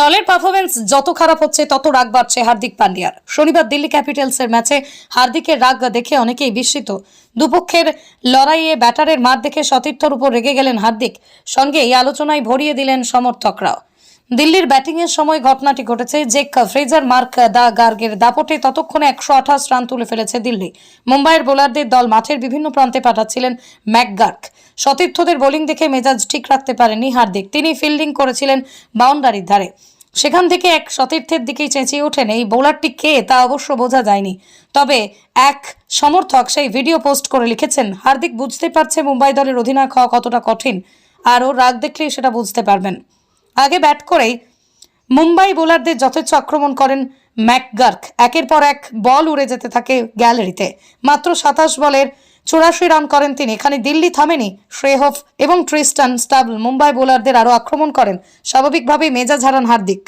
দলের পারফরমেন্স যত খারাপ হচ্ছে, তত রাগ বাড়ছে হার্দিক পান্ডিয়ার। শনিবার দিল্লি ক্যাপিটালসের ম্যাচে হার্দিকের রাগ দেখে অনেকেই বিস্মিত। দুপক্ষের লড়াইয়ে ব্যাটারের মার দেখে সতীর্থর উপর রেগে গেলেন হার্দিক। সঙ্গে এই আলোচনায় ভরিয়ে দিলেন সমর্থকরাও। দিল্লির ব্যাটিংয়ের সময় ঘটনাটি ঘটেছে। জেক ফ্রেজার, মার্ক দা গার্গের দাপটে ততক্ষণে একশো আঠাশ রান তুলে ফেলেছে দিল্লি। মুম্বাইয়ের বোলারদের দল মাঠের বিভিন্ন প্রান্তে পাঠাচ্ছিলেন ম্যাকগার্ক সতীর্থদের বোলিং দেখে মেজাজ ঠিক রাখতে পারেনি হার্দিক। তিনি ফিল্ডিং করেছিলেন বাউন্ডারির ধারে। সেখান থেকে এক সতীর্থের দিকেই চেঁচিয়ে ওঠেন এই বোলারটি কে তা অবশ্য বোঝা যায়নি। তবে এক সমর্থক সেই ভিডিও পোস্ট করে লিখেছেন, হার্দিক বুঝতে পারছে মুম্বাই দলের অধিনায়ক হওয়া কতটা কঠিন, আর ও রাগ দেখলেই সেটা বুঝতে পারবেন। আগে ব্যাট করেই মুম্বাই বোলারদের যথেচ্ছ আক্রমণ করেন ম্যাকগার্ক। একের পর এক বল উড়ে যেতে থাকে গ্যালারিতে। মাত্র সাতাশ বলের চুরাশি রান করেন তিনি। এখানে দিল্লি থামেনি শ্রেহফ এবং ট্রিস্টান স্টাবল। মুম্বাই বোলারদের আরও আক্রমণ করেন। স্বাভাবিকভাবেই মেজাজ হারান হার্দিক।